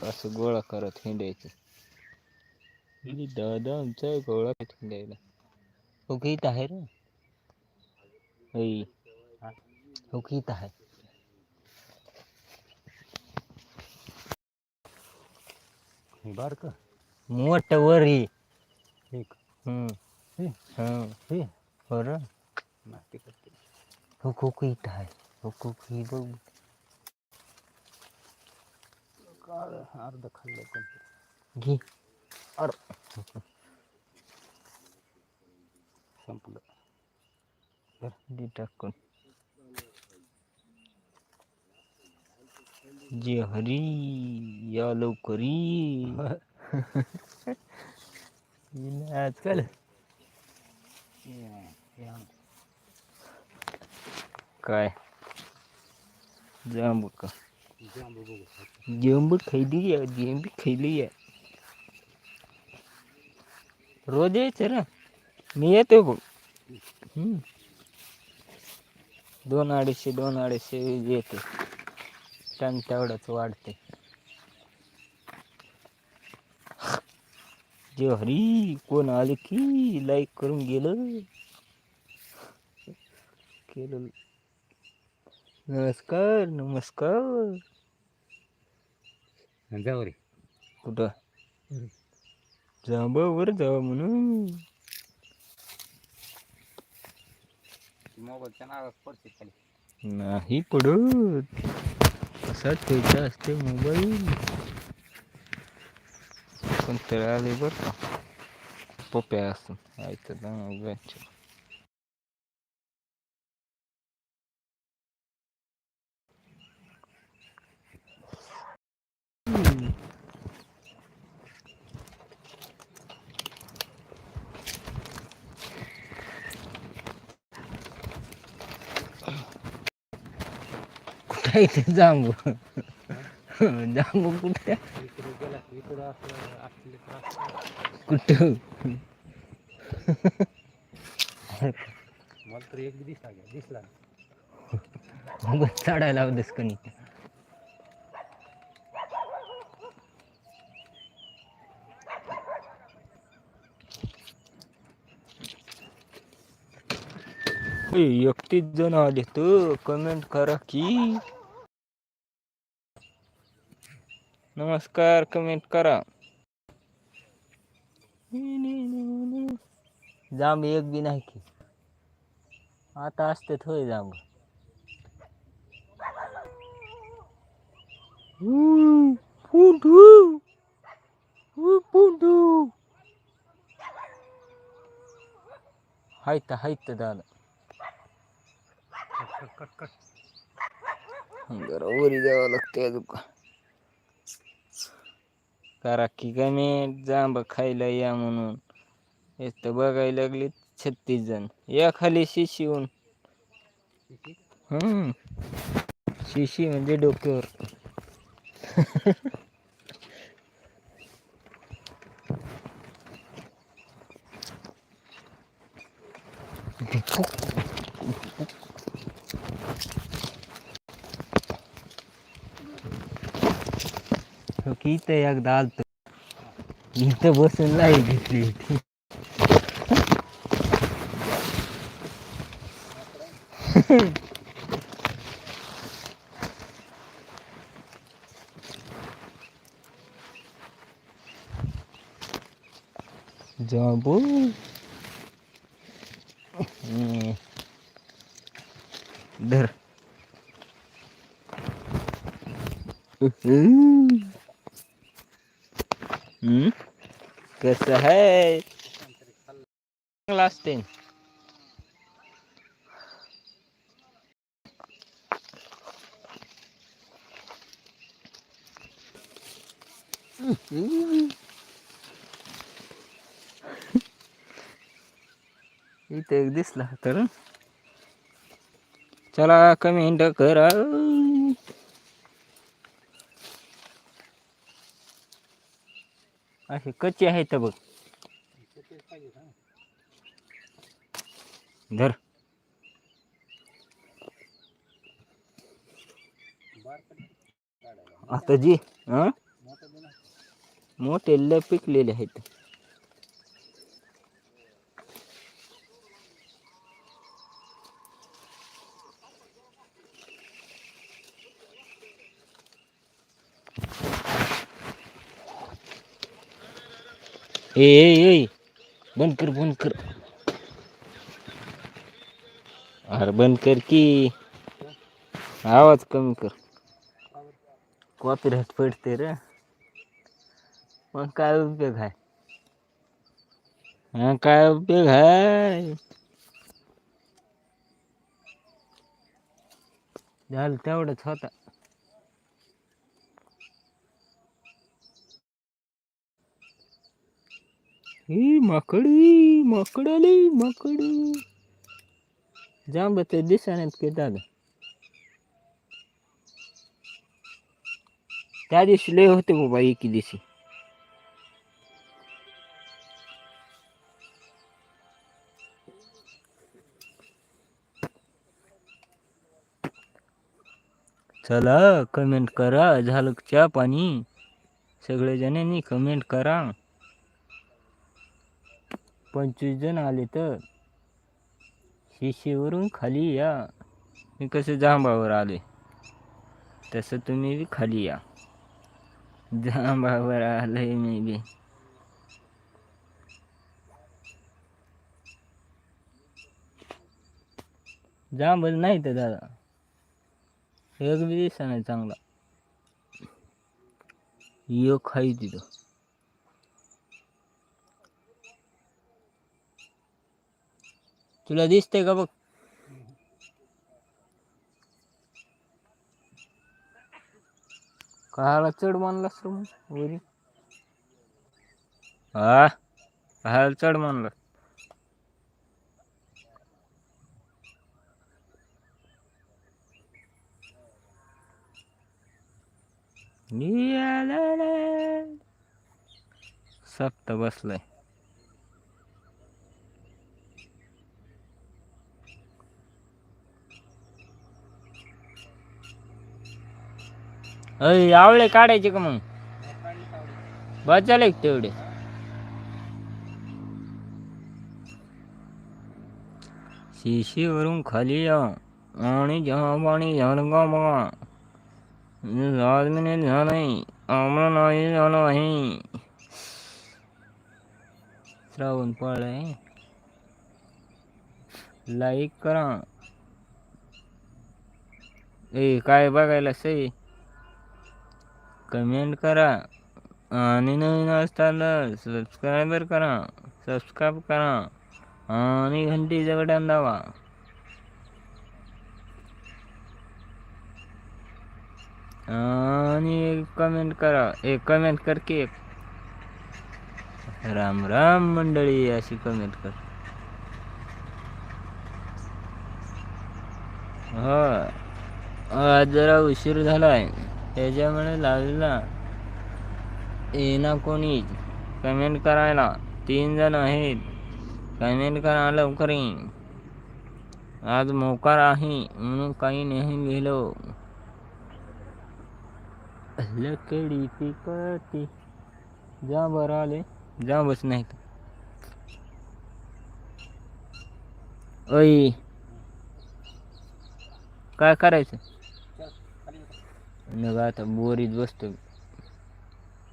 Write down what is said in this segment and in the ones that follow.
असं गोळा करत हिंडायचं म्हणजे दादा आमचा गोळा करत हिंडायला हो आहे रे हो इथं आहे बारक मोठं वर ही एक हम्म हे हं हे रे करते हो की इथं आहे हो हो बघ काळ अर्ध खाल्लं पण घे। अरे संपलं। दे टाकून जे हरी या लवकरी आजकाल। काय? जांबू का। गेहूँ બી ખાઈ है गेहूँ भी ખાઈ લઈએ રોજે છે ને મેં दोन अडीचशे, दोन अड़ी टन तेवढंच जे हरी को लाइक की नमस्कार नमस्कार. जाऊ रे कुठं? हम्म. जांबावर जावं म्हणून. मोबाईलच्या नावात पडते खाली. नाही पडत. कसा ठेवायचा असते मोबाईल? पण तर आले बरं का. पप्या असून. ऐकत मोबाईलच्या. कुठे आहे ते जांभू जांबू कुठे? कुठ? मला तर एक दिसला घ्या दिसला चढायला लावतेस कणी एकतीस जण आले तर कमेंट करा की. नमस्कार कमेंट करा. जांब एक बी नाही की. आता असते होय जांब. पुंडू पुंडू हायत हायत दादा. जरा वरी द्यावं लागते अजून करा की कमी जांब खायला या म्हणून. एक तर बघायला लागले छत्तीस जण. या खाली शिशीहून किती? हम्म. शिशी म्हणजे डोक्यावर. तो कीते एक दाल तो ये तो वो सुन लाई गिरी थी। जाबू हम्म। इधर। धर हम्म कसं आहे चांगलं असते इथे एक दिसला तर चला कमेंट करा असे कच्चे आहेत बघ. धर. आता जी हा? मोठे लय पिकलेले आहेत. ए ए ए बंद कर बंद कर अरे बंद कर की. आवाज़ कमी कर. कॉपीराईट पडते रे. मग उपयोग आहे? हा काय उपयोग आहे? झालं तेवढंच होता. ही माकडी माकड आली माकड. जांब ते दिसण्यात की दादा त्या दिवशी लय होते हो बाबा एकी दिवशी. चला कमेंट करा झालं चहा पाणी. सगळे जणांनी कमेंट करा. पंचवीस जण आले तर शिशीवरून खाली या. मी कसं जांबावर आले? तसं तुम्ही बी खाली या. जांबावर आलंय मी बी. जांबच नाही तर दादा. एक बी दिसा नाही चांगला. यो खाई तिथं. तुला दिसतंय का बघ? काहाला चढ मानलास रे मग वरी. हा? काळाला चढ मानला सप्त बसलाय. अय आवळे काढायचे का मग? बचाले तेवढे तेवढे? शिशीवरून खाली या. आणि जेव्हा पाणी झालं का बघा आज महिने नाही. आम्हाला नाही झालं आहे. श्रावण पळलाय लाईक करा. ए काय बघायला सई कमेंट करा आणि नवीन असताना सबस्क्रायबर करा सबस्क्राईब करा आणि घंटी बटन दावा आणि कमेंट करा एक कमेंट कर की एक राम राम मंडळी अशी कमेंट कर हो आज जरा उशीर झालाय त्याच्यामुळे लावलेला येणार कोणी कमेंट करायला. तीन जण आहेत. कमेंट करा लवकर. आज मोकार आहे म्हणून काही नाही गेलो लकडी पिकती जा बरं आले. जा बस नाही ओय काय करायचं? नग आता बोरीत बसतो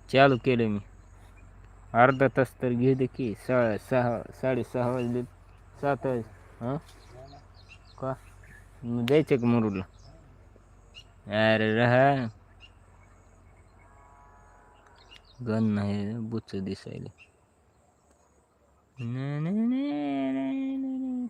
चालू केलं मी अर्धा तास तर घेऊ दे की सहा सहा साडेसहा सात वाजले हाँ का मग जायचं का मुरुडला अरे राहा गन नाही बुच दिसायला ना, ना, ना, ना, ना,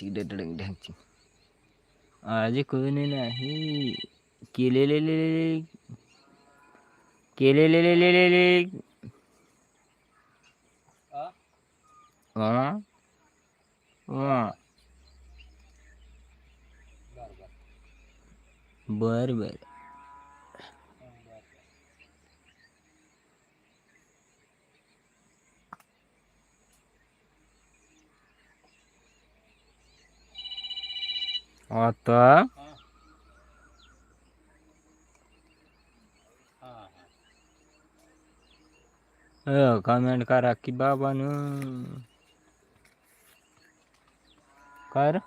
डॅंग चिक डॅडडॅंग डॅंग चिक आज कोणी नाही केलेले केलेले बर बर. অতএব कमेंट करा की बाबा न कर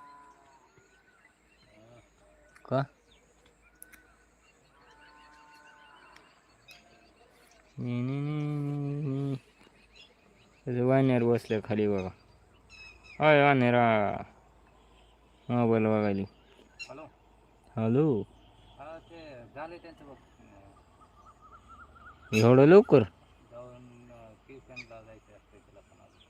का वानेर बसले खाली बघा. अय वानेरा मोबाईल बघाली हॅलो. हा ते झाले त्यांचं बघ. एवढं लवकर? जाऊन ट्युशनला जायचं असते तुला पण अजून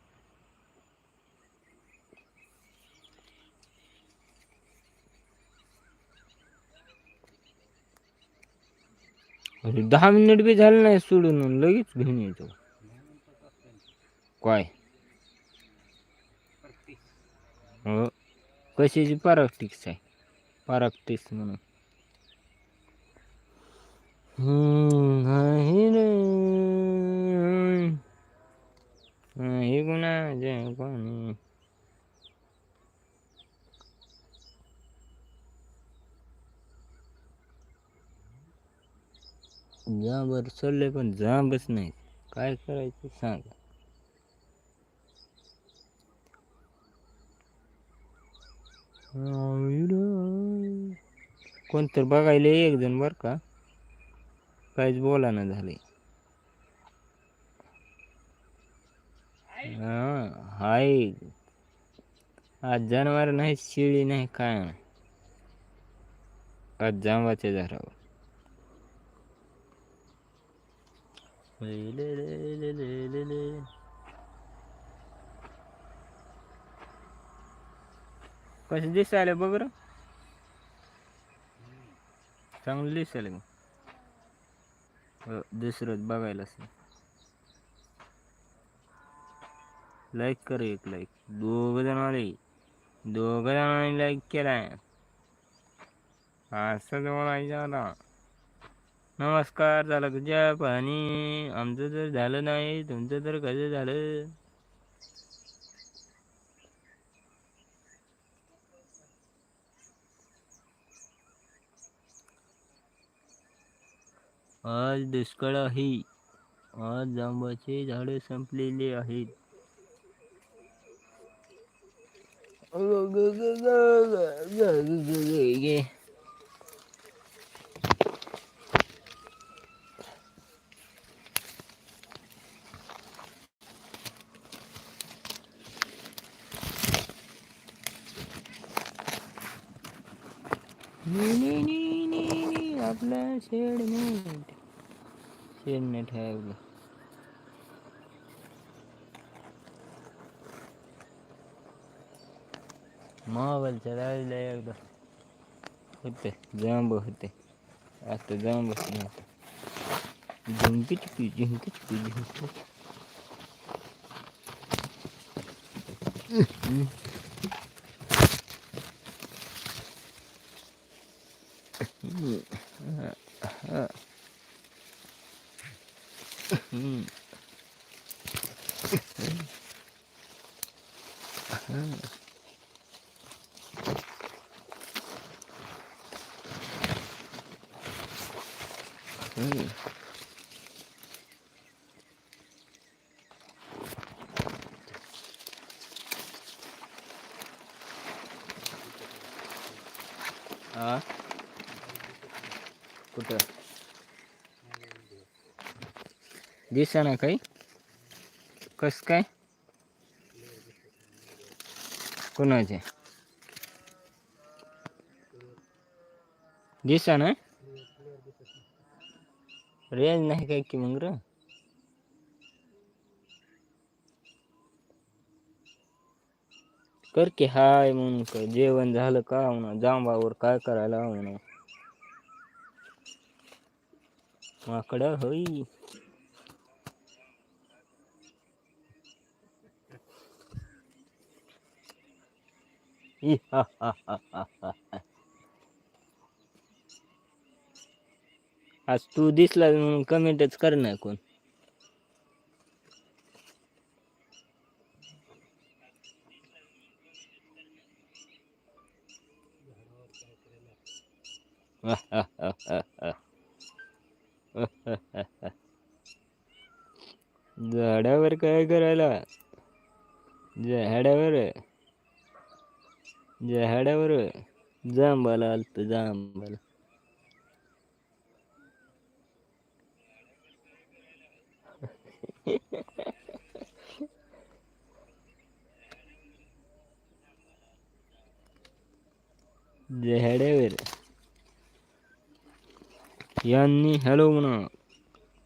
अरे दहा मिनिट बी झालं नाही सोडून लगेच घेऊन येतो काय? हो कशाची प्रॅक्टिस आहे? परखतीस में नहीं नहीं गुना जय जहाँ जा बसले पण बस नाही काय करायचं सांग कोणतर बघायला एक जण बर का? काहीच बोला ना झाले. हा हाय. आज जनावर नाही शिळी नाही काय नाही. आज जांबाच्या झाडावर. ले ले ले ले ले ले. कसे दिसायला बघ रं चांगलं दिसायला मग हो, दुसरंच लाईक कर एक लाईक दोघ जण आले दोघ जणांनी लाईक केलाय. असं म्हणायचं आता नमस्कार झालं तुझ्या पाणी आमचं तर झालं नाही तुमचं तर कसं झालं? आज दुष्का आहे. आज जांबाचे झाडे संपलेले आहेत. नी नी नी नी नी अपना शेड में फिर नेट है अभी। मावल चला ले एकदम होते जाम होते, आज तो जाम बसने झुमके चुकी झुमके चुकी झुमके Uh-huh. हम्म। Mm-hmm. दिसेना कई कस काय? कोणाचे? दिसेना? रेल नहीं कई की मग कर हाय म्हणून काय? जेवण का म्हणा? जांबावर काय करायला म्हणा? माकडा होई. आज तू दिसला म्हणून कमेंटच कर ना कोण. झाडावर काय करायला? झाडावर? झाडावर जांबाला आलत जांबाला झाडावर यांनी हॅलो म्हणा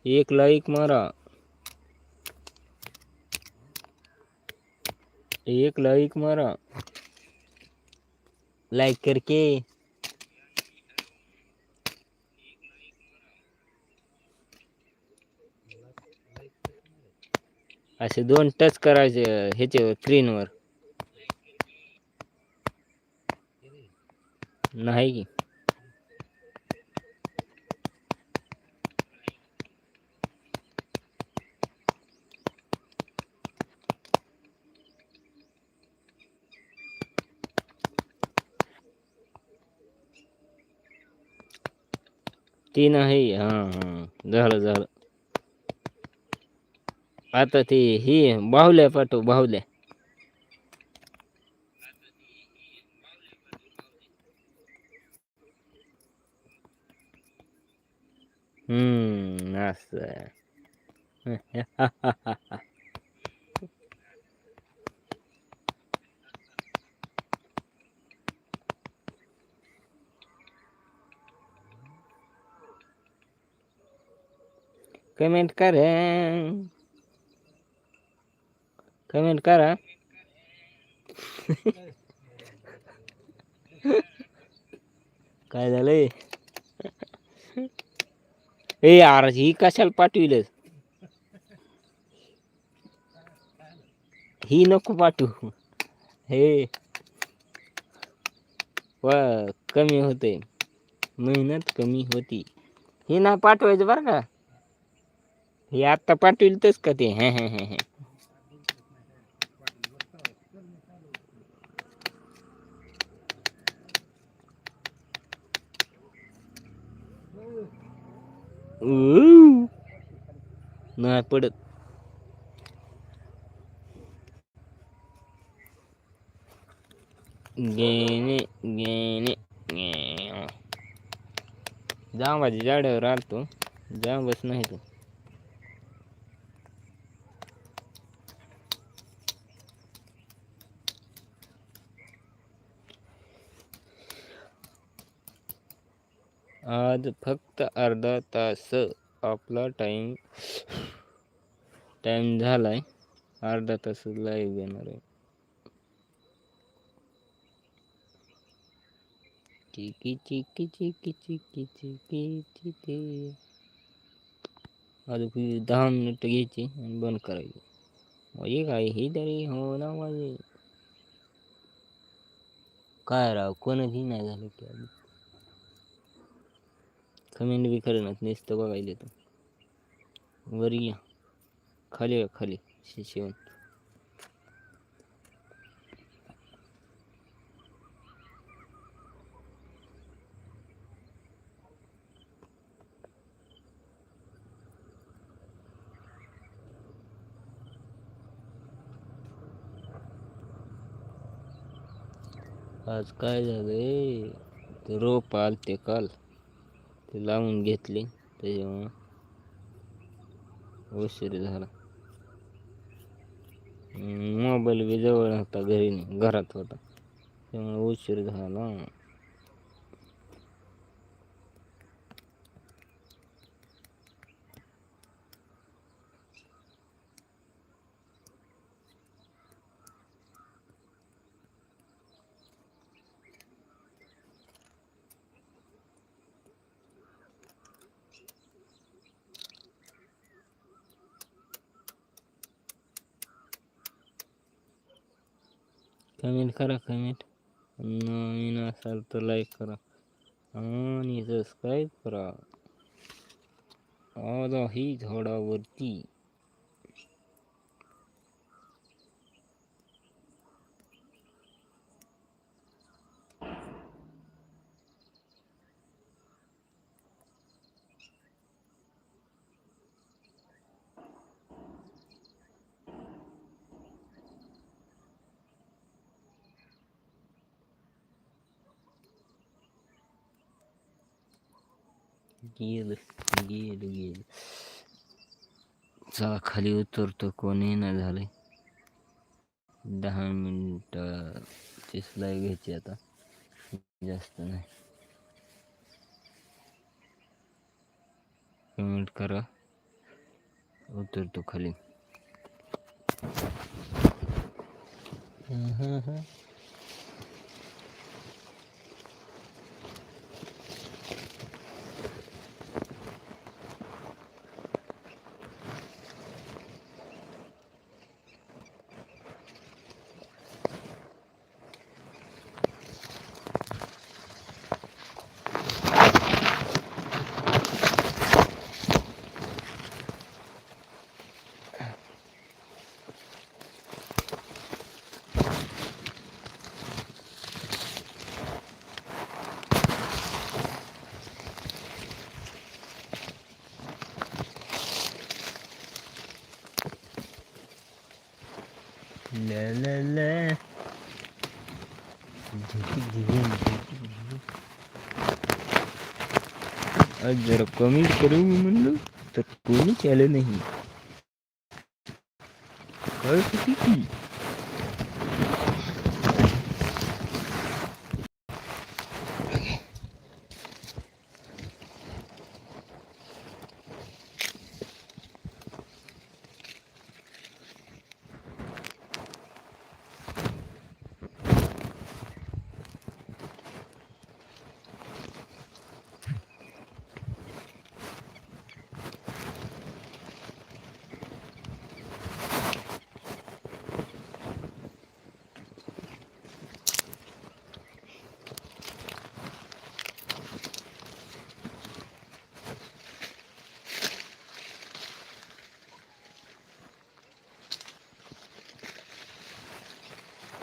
एक लाईक मारा। एक लाईक मारा। लाईक करके असे दोन टच करायचे ह्याच्यावर स्क्रीनवर नाही की? ती नाही हाँ हाँ झालं झालं आता थी ही बाहुल्या पाठव बाहुल्या हम्म असं कमेंट कर. कमेंट करा. काय झालंय? ए यार ही कशाला पाठविल ही नको पाठवू. हे. वा कमी होते मेहनत कमी होती. हे नाही पाठवायचं बरं का? हे आत्ता पाठविल तस का ते? हे हे हे नाही पडत. गेने गेणे गेणे. जांबाची झाडावर आलतो. जांबच नाही तू. आज फक्त अर्धा तास आपला टाइम टाइम झालाय. अर्धा तास लाईव्ह येणार आहे. चिकी चिकी चिकी चिकी चिकी चिकी. अजून दहा मिनिट घ्यायची आणि बंद करायची. म्हणजे काय, ही तरी हो ना माझे काय राव कोणच नाही झालं की कमेंट बी करणार नुसतं बघायला तर वर या. खाली खाली शिवून आज काय झालंय? ते रोप आलते काल. ते लावून घेतले. त्याच्यामुळं उशीर झाला. मोबाईल बी जवळ होता घरी घरात होता. त्यामुळे उशीर झाला. कमेंट करा कमेंट. नवीन असाल तर लाईक करा. आणि सबस्क्राईब करा. आज ही झाडावरती. गेलं गेलं गेलं चला खाली उतरतो कोणी ना झाले दहा मिनिटाची सिलाई घ्यायची आता जास्त नाही पेमेंट करा उतरतो खाली हम्म, हम्म. आज जरा कमी करूँगी म्हणलं तर कोई आलं नाही।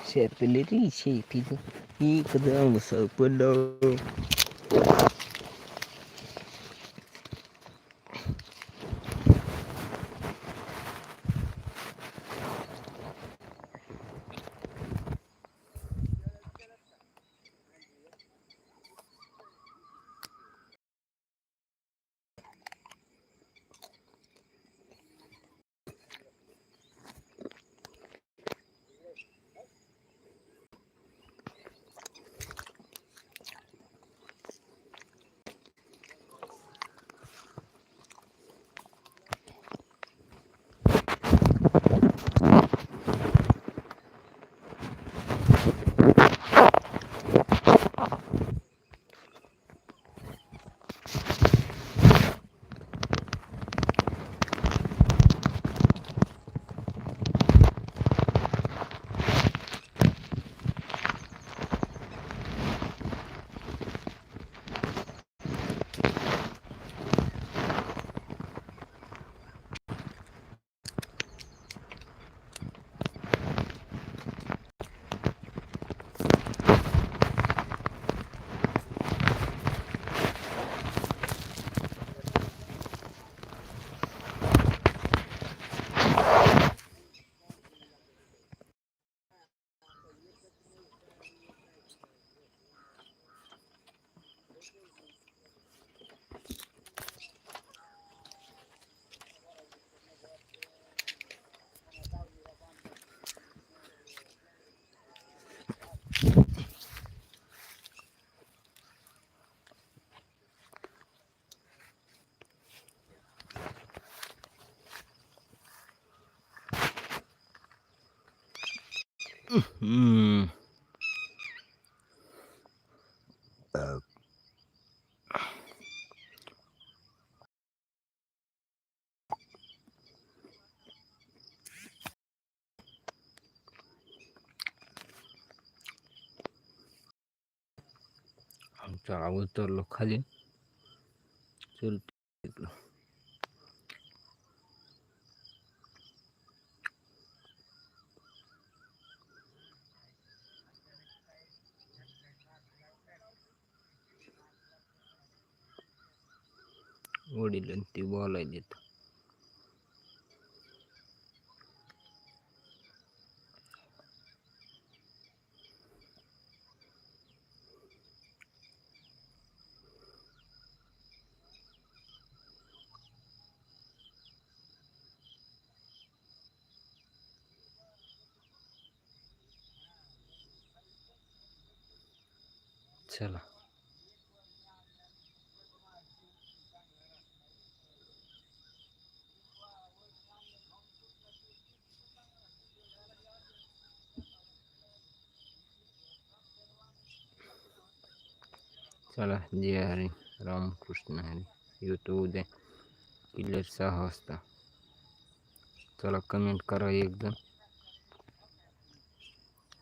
Все пелеричи, пиду. И когда мы сападаем. 음. आमच्या अगोदर लोक खाली चल चला. चला जे हरी. रामकृष्ण हरी. येतो उद्या. किल्ल्यात सहा वाजता चला कमेंट करा एकदम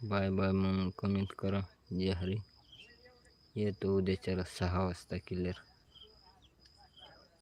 बाय बाय म्हणून कमेंट करा. जे हरी. येतो उद्याच्याला सहा वाजता किल्ल्यावर